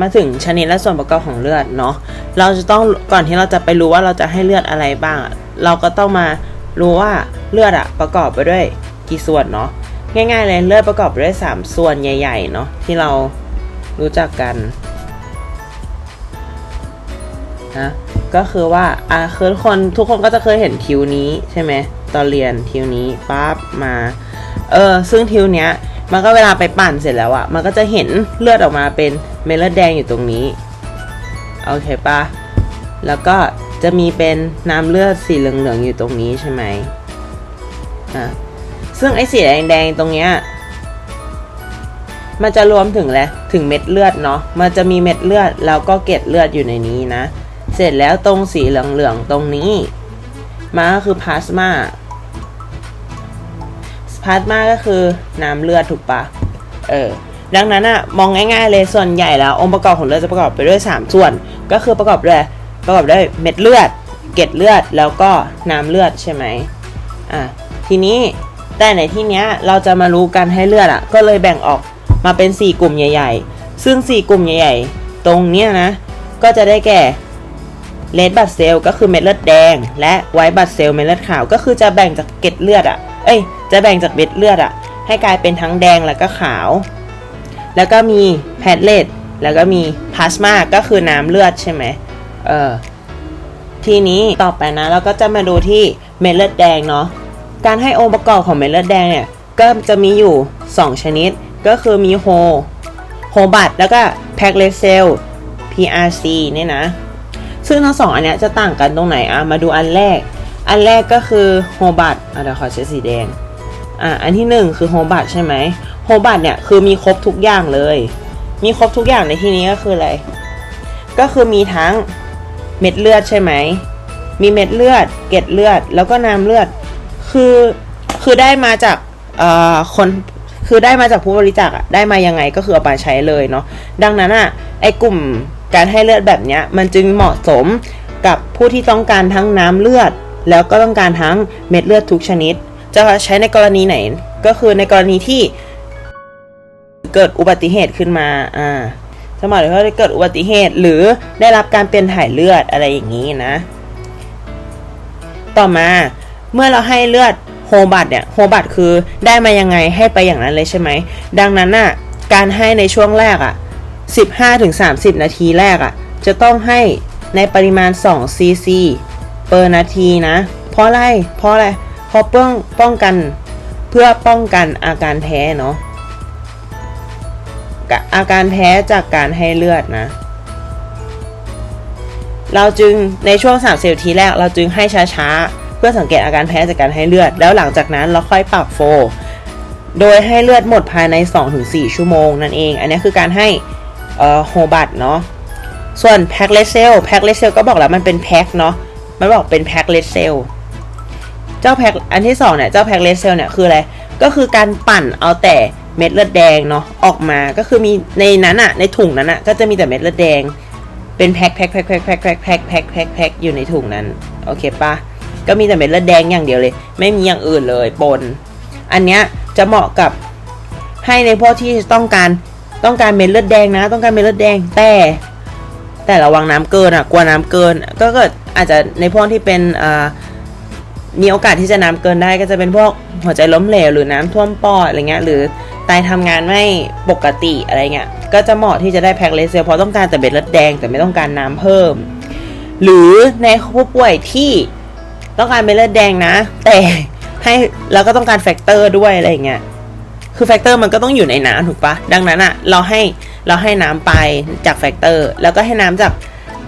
มาถึงชนิดและส่วนประกอบของเลือดเนาะเราจะต้องก่อนที่เราจะไปรู้ว่าเราจะให้เลือดอะไรบ้าง เราก็ต้องมารู้ว่าเลือดอะประกอบไปด้วยกี่ส่วนเนาะง่ายๆเลยเลือดประกอบไปด้วย 3 ส่วนใหญ่ๆเนาะที่เรารู้จักกันนะก็คือว่าอะคือคนทุกคนก็จะเคยเห็นทิวนี้ใช่ไหมตอนเรียนทิวนี้ปั๊บมาเออซึ่งทิวเนี้ยมันก็เวลาไปปั่นเสร็จแล้วอะมันก็จะเห็นเลือดออกมาเป็น เม็ดเลือดแดงอยู่ตรงนี้ โอเคปะแล้วก็จะมีเป็นน้ำเลือดสีเหลืองๆอยู่ตรงนี้ใช่ไหมอะซึ่งไอ้สีแดงๆตรงเนี้ยมันจะรวมถึงแหละถึงเม็ดเลือดเนาะ มันจะมีเม็ดเลือดแล้วก็เกล็ดเลือดอยู่ในนี้นะ เสร็จแล้วตรงสีเหลืองๆตรงนี้มันก็คือพลาสมาพลาสมาก็คือน้ำเลือดถูกปะเออ ดังนั้นอะมองง่าย ๆ เลยส่วนใหญ่แล้ว องค์ประกอบของเลือดจะประกอบไปด้วย 3 ส่วน ก็คือประกอบด้วยประกอบด้วยเม็ดเลือด เกล็ดเลือดแล้วก็น้ำเลือดใช่ไหมอะทีนี้แต่ในที่เนี้ยเราจะมารู้การให้เลือดอะก็เลยแบ่งออกมาเป็น 4 กลุ่มใหญ่ ๆ ซึ่ง 4 กลุ่มใหญ่ ๆ ตรงเนี้ยนะก็จะได้แก่เลดบัตเซลก็คือเม็ดเลือดแดง และไวท์บัตเซลเม็ดเลือดขาวก็คือจะแบ่งจากเกล็ดเลือดอะเอ้ย จะแบ่งจากเม็ดเลือดอะให้กลายเป็นทั้งแดงแล้วก็ขาว แล้วก็มีแพทเลตแล้วก็มีพลาสมาก็คือน้ำเลือดใช่ไหมเออทีนี้ต่อไปนะเราก็จะมาดูที่เม็ดเลือดแดงเนาะการให้องค์ประกอบของเม็ดเลือดแดงเนี่ยก็จะมีอยู่ 2 ชนิด ก็คือมีโฮโฮบัตแล้วก็แพคเลเซล PRC เนี่ยนะ ซึ่งทั้งสองอันเนี้ยจะต่างกันตรงไหนอะมาดูอันแรก อันแรกก็คือโฮบัตอะเดี๋ยวขอใช้สีแดงอะอันที่หนึ่งคือโฮบัตใช่ไหม ฮบัตเนี่ยคือมีครบทุกอย่างเลย มีครบทุกอย่างในที่นี้ก็คืออะไร ก็คือมีทั้งเม็ดเลือดใช่ไหม มีเม็ดเลือด เกล็ดเลือด แล้วก็น้ำเลือด คือ คือได้มาจากเอ่อคน คือได้มาจากผู้บริจาคอะได้มายังไงก็คือเอาไปใช้เลยเนาะ ดังนั้นอะไอกลุ่มการให้เลือดแบบเนี้ย มันจึงเหมาะสมกับผู้ที่ต้องการทั้งน้ำเลือด แล้วก็ต้องการทั้งเม็ดเลือดทุกชนิด จะใช้ในกรณีไหน ก็คือในกรณีที่ เกิดอุบัติเหตุขึ้นมา อ่า สมมติว่าได้เกิดอุบัติเหตุหรือได้รับการเปลี่ยนถ่ายเลือดอะไรอย่างนี้นะ ต่อมาเมื่อเราให้เลือดโฮบัตเนี่ยโฮบัตคือได้มายังไงให้ไปอย่างนั้นเลยใช่ไหม ดังนั้นน่ะการให้ในช่วงแรกอะ 15-30 นาทีแรกอะ จะต้องให้ในปริมาณ 2 cc เปอร์นาทีนะ เพราะอะไร เพราะอะไร เพราะป้องป้องกันเพื่อป้องกันอาการแพ้เนาะ อาการแพ้จากการให้เลือดนะ เราจึงในช่วง3 0นาทีแรกเราจึงให้ช้าๆ เพื่อสังเกตอาการแพ้จากการให้เลือด แล้วหลังจากนั้นเราค่อยปรับโฟ โดยให้เลือดหมดภายใน 2-4 ชั่วโมงนั่นเอง อันนี้คือการให้โฮบัตเนาะส่วนแพ็คเลสเซลแพ็คเลสเซลก็บอกแล้วมันเป็นแพ็คเนาะมันบอกเป็นแพ็คเลสเซลเจ้าแพ็คอันที่สองเนี่ยเจ้าแพ็คเลสเซลเนี่ยคืออะไร ก็คือการปั่นเอาแต่ เม็ดเลือดแดงเนาะออกมาก็คือมีในนั้นอะในถุงนั้นอะก็จะมีแต่เม็ดเลือดแดง เป็นแพ็คแพ็คแพ็คแพ็คแพ็คแพ็คแพ็คแพ็คแพ็คแพ็คอยู่ในถุงนั้นโอเคปะก็มีแต่เม็ดเลือดแดงอย่างเดียวเลย ไม่มีอย่างอื่นเลยปน อันเนี้ยจะเหมาะกับให้ในพวกที่ต้องการต้องการเม็ดเลือดแดงนะ ต้องการเม็ดเลือดแดงแต่ แต่ระวังน้ำเกินอะกลัวน้ำเกิน ก็เกิดอาจจะในพวกที่เป็นอ่ามีโอกาสที่จะน้ำเกินได้ก็จะเป็นพวกหัวใจล้มเหลวหรือน้ำท่วมปอดอะไรเงี้ยหรือ ไตทำงานไม่ปกติอะไรเงี้ย ก็จะเหมาะที่จะได้แพ็คเลเซลเพราะต้องการแต่เม็ดเลือดแดงแต่ไม่ต้องการน้ำเพิ่ม หรือในผู้ป่วยที่ต้องการเม็ดเลือดแดงนะ แต่ให้แล้วก็ต้องการแฟกเตอร์ด้วยอะไรเงี้ย คือแฟกเตอร์มันก็ต้องอยู่ในน้ำถูกปะดังนั้นอะเราให้เราให้น้ำไปจากแฟกเตอร์แล้วก็ให้น้ำจาก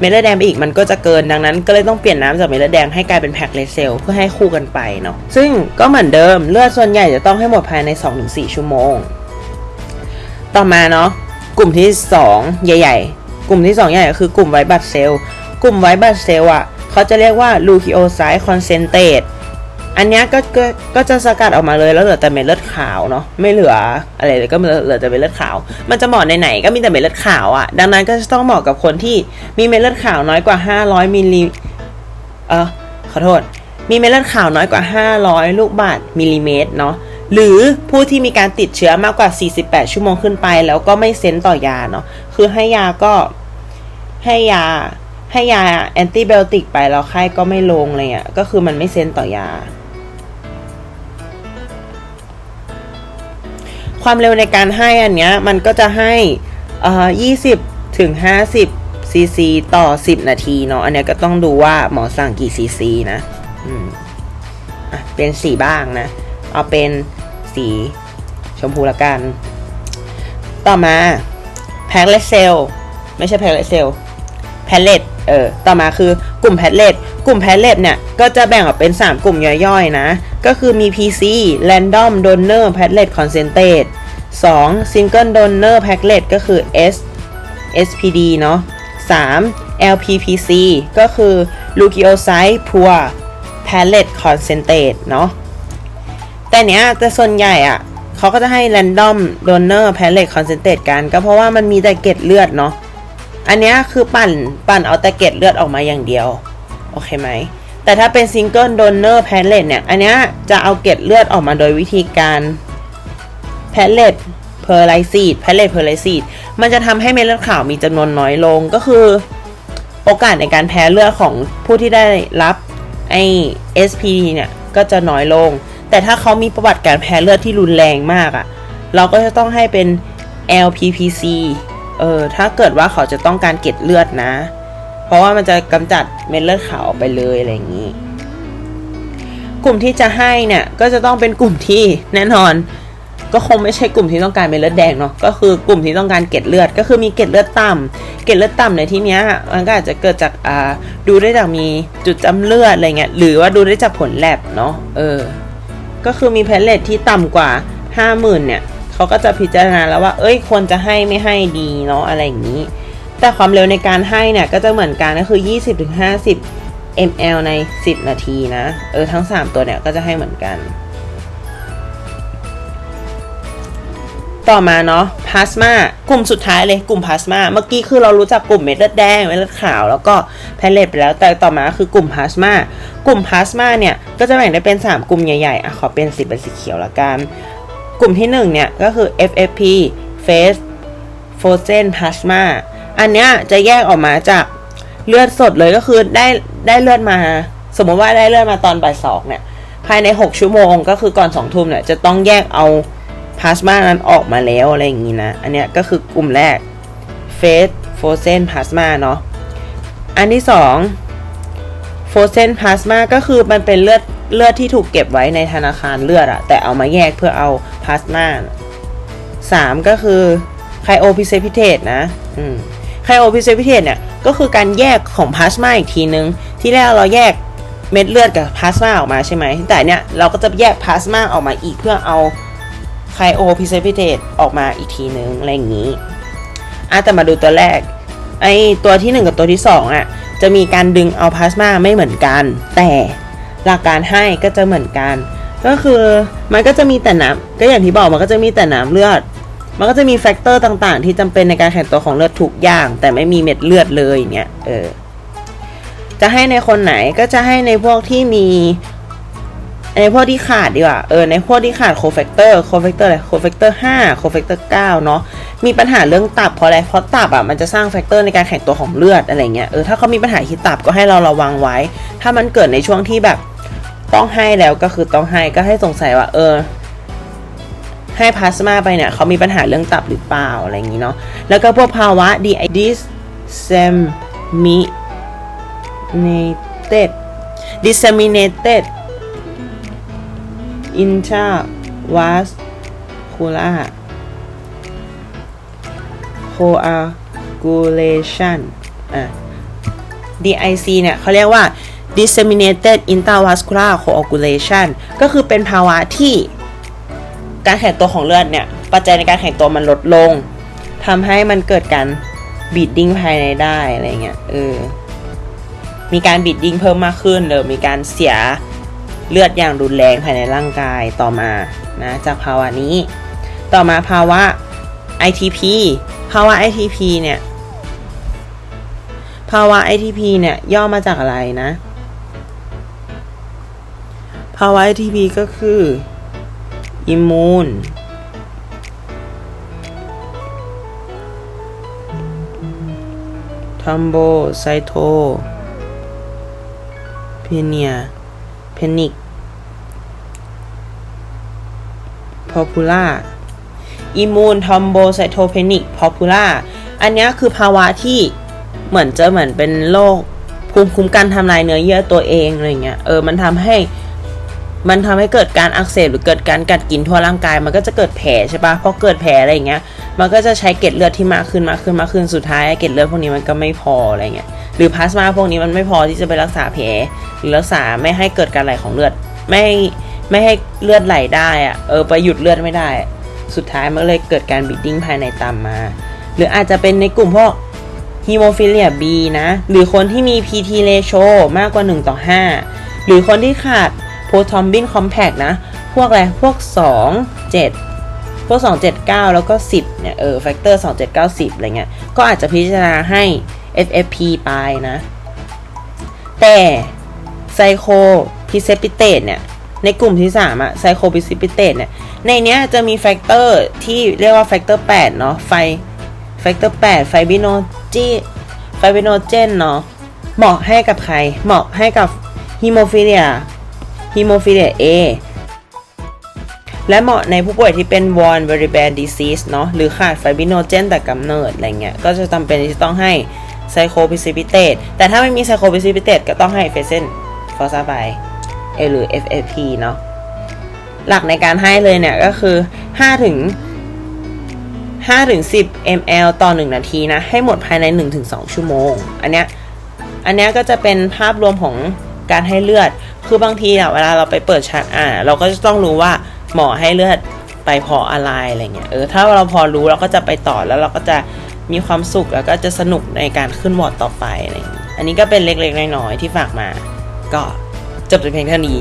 เม็ดเลือดแดงไปอีกมันก็จะเกินดังนั้น ก็เลยต้องเปลี่ยนน้ำจากเม็ดเลือดแดงให้กลายเป็นแพ็คเลเซลเพื่อให้คู่กันไปเนาะซึ่งก็เหมือนเดิมเลือดส่วนใหญ่จะต้องให้หมดภายใน 2-4 ชั่วโมง ต่อมาเนาะกลุ่มที่ 2 ใหญ่ ๆ กลุ่มที่ 2 ใหญ่ก็คือกลุ่มไวบัตเซลกลุ่มไวบัตเซลอะเขาจะเรียกว่าลูคิโอไซต์คอนเซนเทต อันเนี้ยก็ก็ก็จะสกัดออกมาเลยแล้วเหลือแต่เม็ดเลือดขาวเนาะไม่เหลืออะไรเลยก็เหลือแต่เม็ดเลือดขาว มันจะเหมาะในไหนๆก็มีแต่เม็ดเลือดขาวอะ่ะ ดังนั้นก็จะต้องเหมาะกับคนที่มีเม็ดเลือดขาวน้อยกว่า 500มิลลิเออขอโทษ มีเม็ดเลือดขาวน้อยกว่า 500 ลูกบาศก์มิลลิเมตรเนาะหรือผู้ที่มีการติดเชื้อมากกว่า 48 ชั่วโมงขึ้นไป แล้วก็ไม่เซ็นต่อยาเนาะคือให้ยาก็ให้ยาให้ยาแอนติไบโอติกไปแล้วไข้ก็ไม่ลงอะไรเงี้ยก็คือมันไม่เซ็นต่อยา ความเร็วในการให้อันเนี้ยมันก็จะให้อ่อ20ถึง50ซีซีต่อ 10 นาทีเนาะอันเนี้ยก็ต้องดูว่าหมอสั่งกี่ซีซีนะอืมอะเป็นสีบ้างนะ เอาเป็นสีชมพูละกัน ต่อมาแพ l เลตเซลไม่ใช่แพ l เลตเซลแพลเลตเออต่อมาคือกลุ่มแพลเลต กลุ่มแพลเลตเนี่ย ก็จะแบ่งออกเป็น 3 กลุ่มย่อยๆ นะ ก็คือมี PC Random Donor Platelet Concentrate 2 Single Donor Platelet ก็คือ S SPD เนาะ 3 LPPC ก็คือ Leukocyte Poor Platelet Concentrate เนาะ แต่เนี้ยแต่ส่วนใหญ่อะเขาก็จะให้ Random Donor Platelet Concentrate กัน ก็เพราะว่ามันมีแต่เกล็ดเลือดเนาะ อันเนี้ยคือปั่นปั่นเอาแต่เกล็ดเลือดออกมาอย่างเดียว โอเคไหม แต่ถ้าเป็นซิงเกิลโดนเนอร์แพลเลตเนี่ย อันเนี้ยจะเอาเกล็ดเลือดออกมาโดยวิธีการแพลเลตเพอร์ไลซีดแพลเลตเพอร์ไลซีดมันจะทำให้เม็ดเลือดขาวมีจำนวนน้อยลงก็คือ โอกาสในการแพ้เลือดของผู้ที่ได้รับไอ SPD เนี่ย ก็จะน้อยลง แต่ถ้าเขามีประวัติการแพ้เลือดที่รุนแรงมากอะ่ะ เราก็จะต้องให้เป็น LPPC เออ ถ้าเกิดว่าเขาจะต้องการเกล็ดเลือดนะ เพราะว่ามันจะกำจัดเม็ดเลือดขาวออกไปเลยอะไรอย่างนี้ กลุ่มที่จะให้เนี่ยก็จะต้องเป็นกลุ่มที่แน่นอน ก็คงไม่ใช่กลุ่มที่ต้องการเม็ดเลือดแดงเนาะก็คือกลุ่มที่ต้องการเกล็ดเลือด ก็คือมีเกล็ดเลือดต่ำเกล็ดเลือดต่ำในที่นี้มันก็อาจจะเกิดจากอ่าดูได้จากมีจุดจำเลือดอะไรเงี้ยหรือว่าดูได้จากผลแลบเนาะเออก็คือมีแพลเลตที่ต่ำกว่า 50,000เนี่ยเขาก็จะพิจารณาแล้วว่า เอ้ยควรจะให้ไม่ให้ดีเนาะอะไรอย่างนี้ แต่ความเร็วในการให้เนี่ยก็จะเหมือนกันก็คือ 20-50 ml ใน 10 นาทีนะ เออทั้ง 3 ตัวเนี่ยก็จะให้เหมือนกัน ต่อมาเนาะพลาสมากลุ่มสุดท้ายเลยกลุ่มพลาสมาเมื่อกี้คือเรารู้จักกลุ่มเม็ดเลือดแดงเม็ดเลือดขาว แล้วก็แพลเลตไปแล้วแต่ต่อมาคือกลุ่มพลาสมากลุ่มพลาสมาเนี่ยก็จะแบ่งได้เป็น 3 กลุ่มใหญ่ๆอะขอเป็นสีเป็นสีเขียวละกันกลุ่มที่1เนี่ยก็คือ FFP Face Frozen Plasma อันเนี้ยจะแยกออกมาจากเลือดสดเลยก็คือได้ได้เลือดมา สมมติว่าได้เลือดมาตอนบ่ายสองเนี่ยภายใน 6 ชั่วโมงก็คือก่อน2ทุ่มเนี่ยจะต้องแยกเอาพลาสมานั้นออกมาแล้วอะไรอย่างนี้นะ อันเนี้ยก็คือกลุ่มแรก Face Frozen Plasma เนาะอันที่2 Frozen Plasma ก็คือมันเป็นเลือดเลือดที่ถูกเก็บไว้ในธนาคารเลือดอะแต่เอามาแยกเพื่อเอาพลาสมาสามก็คือไคโอพิเซพิเทตนะ อืม ไคโอพิเซพิเทตเนี่ยก็คือการแยกของพลาสมาอีกทีนึง ที่แรกเราแยกเม็ดเลือดกับพลาสมาออกมาใช่ไหม แต่เนี่ยเราก็จะแยกพลาสมาออกมาอีกเพื่อเอาไคโอพิเซพิเทตออกมาอีกทีนึงอะไรอย่างนี้อะแต่มาดูตัวแรกไอตัวที่ 1 กับตัวที่ 2อะจะมีการดึงเอาพลาสมาไม่เหมือนกัน แต่หลักการให้ก็จะเหมือนกัน ก็คือมันก็จะมีแต่น้ำก็อย่างที่บอกมันก็จะมีแต่น้ำเลือด มันก็จะมีแฟกเตอร์ต่างๆ ที่จำเป็นในการแข่งตัวของเลือดทุกอย่าง แต่ไม่มีเม็ดเลือดเลยเนี่ยเออจะให้ในคนไหนก็จะให้ในพวกที่มี ในพวกที่ขาดดีกว่าเออในพวกที่ขาดโคแฟกเตอร์โคแฟกเตอร์อะไรโคแฟกเตอร์ห้าโคแฟกเตอร์เก้าเนาะมีปัญหาเรื่องตับเพราะอะไรเพราะตับอะมันจะสร้างแฟกเตอร์ในการแข่งตัวของเลือดอะไรเงี้ยเออถ้าเขามีปัญหาที่ตับก็ให้เราระวังไว้ ถ้ามันเกิดในช่วงที่แบบต้องให้แล้วก็คือต้องให้ก็ให้สงสัยว่า เออ ให้พลาสมาไปเนี่ยเขามีปัญหาเรื่องตับหรือเปล่าอะไรอย่างนี้เนาะแล้วก็พวกภาวะ disseminated disseminated intravascular coagulation อะ DIC เนี่ยเขาเรียกว่า disseminated intravascular coagulation ก็คือเป็นภาวะที่ การแข็งตัวของเลือดเนี่ยปัจจัยในการแข็งตัวมันลดลงทำให้มันเกิดการบีดดิ้งภายในได้อะไรเงี้ยเออมีการบีดดิ้งเพิ่มมากขึ้นหรือมีการเสียเลือดอย่างรุนแรงภายในร่างกายต่อมานะจากภาวะนี้ ต่อมาภาวะ ITP ภาวะ ITP เนี่ยภาวะ ITP เนี่ยย่อมาจากอะไรนะ ภาวะ ITP ก็คือ อิมูนทัมโบ ไซโท เพเนีย เพนิก พอพูล่า อิมูนทอมโบ ไซโท เพนิก พอพูล่า อันนี้คือภาวะที่เหมือนจะเหมือนเป็นโรคภูมิคุ้มกันทำลายเนื้อเยื่อตัวเองอะไรเงี้ย เออ มันทำให้ มันทำให้เกิดการอักเสบหรือเกิดการกัดกินทั่วร่างกาย มันก็จะเกิดแผลใช่ปะพอเกิดแผลอะไรอย่างเงี้ย มันก็จะใช้เกล็ดเลือดที่มากขึ้นมากขึ้นมากขึ้นสุดท้ายเกล็ดเลือดพวกนี้มันก็ไม่พออะไรเงี้ยหรือพลาสมาพวกนี้มันไม่พอที่จะไปรักษาแผลหรือรักษาไม่ให้เกิดการไหลของเลือดไม่ไม่ให้เลือดไหลได้อะเออไปหยุดเลือดไม่ได้ สุดท้ายมันเลยเกิดการบีดดิ้งภายในตามมา หรืออาจจะเป็นในกลุ่มพวกฮีโมฟิเลีย B นะ หรือคนที่มี PT ratio มากกว่า 1 ต่อ 5 หรือคนที่ขาด ทอมบินคอมแพกนะ พวกอะไร พวก 2 7 พวก 279 แล้วก็ 10 เนี่ย เออ แฟกเตอร์ 279 10 อะไรเงี้ย ก็อาจจะพิจารณาให้ FFP ไปนะ แต่ไซโคพิเซปิเตตเนี่ย ในกลุ่มที่ 3อะไซโคพิเซปิเตตเนี่ย ในเนี้ยจะมีแฟกเตอร์ที่เรียกว่าแฟกเตอร์8เนาะ ไฟแฟกเตอร์8ไฟบิโนจีไฟบิโนเจนเนาะ เหมาะให้กับใคร เหมาะให้กับฮีโมฟิเลีย ฮีโมฟิเลีย A และเหมาะในผู้ป่วยที่เป็น Warn v e r i b a n disease เนาะหรือขาดไฟบิโนเจนแต่กำเนิดอะไรเงี้ย ก็จะจำเป็นที่จะต้องให้ไซโคพิซิปิเตตแต่ถ้าไม่มีไซโคพิซิปิเตตก็ต้องให้เฟเซนฟอสซาไบหรือ FFP เนาะหลักในการให้เลยเนี่ยก็คือ 5 ถึง5ถึง10 ml ต่อ 1 นาทีนะ ให้หมดภายใน1ถึง2ชั่วโมง อันเนี้ยอันเนี้ยก็จะเป็นภาพรวมของการให้เลือด คือบางทีอะเวลาเราไปเปิดชาร์ตอ่านเราก็จะต้องรู้ว่าหมอให้เลือดไปพออะไรอะไรเงี้ยเออถ้าเราพอรู้เราก็จะไปต่อแล้วเราก็จะมีความสุขแล้วก็จะสนุกในการขึ้นวอร์ดต่อไปอะไรอย่างงี้อันนี้ก็เป็นเล็กๆน้อยๆที่ฝากมา ก็จบแต่เพียงเท่านี้